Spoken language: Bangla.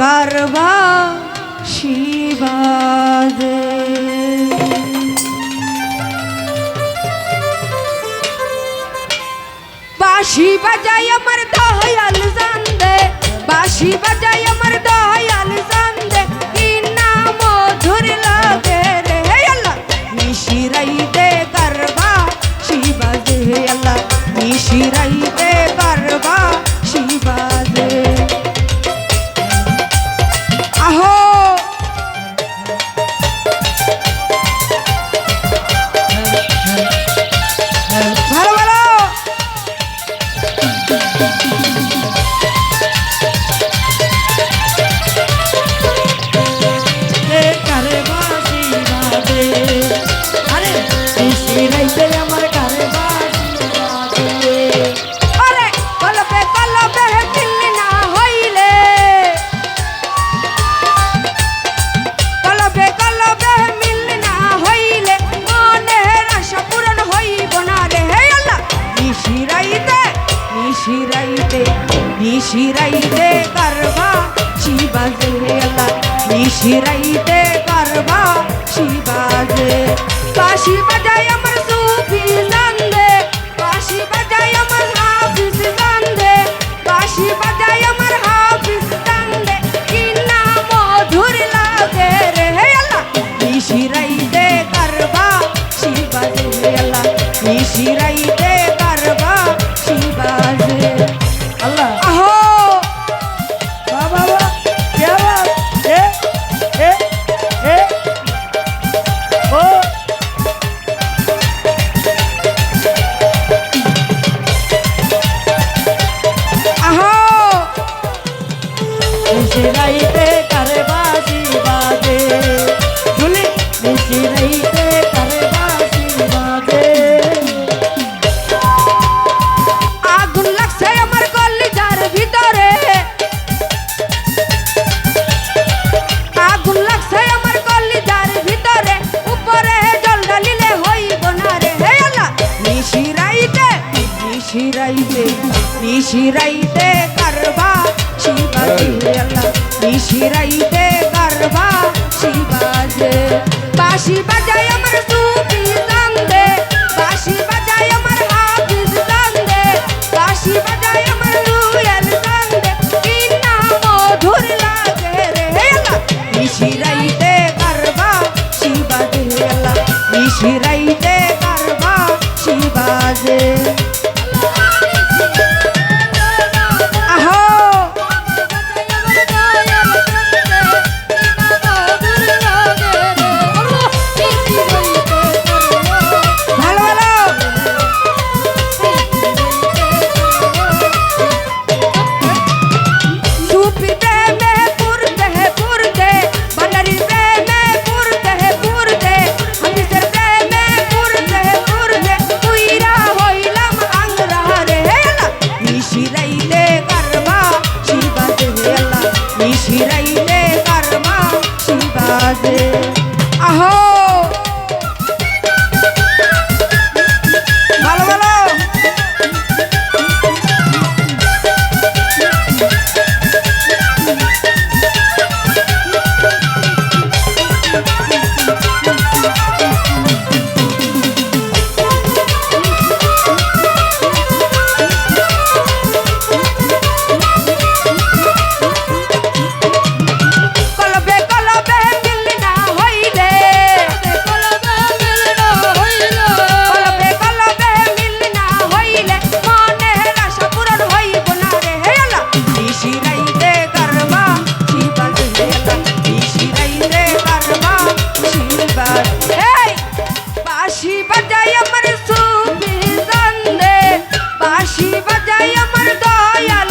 কারবা শিবাজে। বাঁশি বাজাই আমার দয়াল জানদে বাঁশি বাজাই আমার দয়াল জানদে কি নাম মধুর লাগে রে। আল্লাহ, নিশিরাইতে কারবা শিবাজে। হে আল্লাহ নিশিরাইতে Ahoy! নিশিরাইতে নিশিরাইতে করবা, শিবাজে আল্লাহ নিশিরাইতে করবা, শিবাজে। কাশি বাজাই আমার সুফি জানদে কাশি বাজাই আমার হাফিজ জানদে কাশি বাজাই আমার হাফিজ জানদে কি না মধুর লাগে রে আল্লাহ। নিশিরাইতে করবা, শিবাজে আল্লাহ নিশিরাইতে নিশিরাইতে কারে বাজি। বাজে ঝুলি নিশিরাইতে কারে বাজি। বাজে আগুন লাগছে আমার কলিজার ভিতরে। আগুন লাগছে আমার কলিজার ভিতরে। উপরে জল ঢালিলে হইব না রে। হে করবা নিশিরাইতে করবা শিবাজে বাঁশি বাজাই আমার সুফি জানদে বাঁশি বাজাই আমার হাফিজ জানদে বাঁশি বাজাই আমার হে Ahoy! বাজাই আমার দয়াল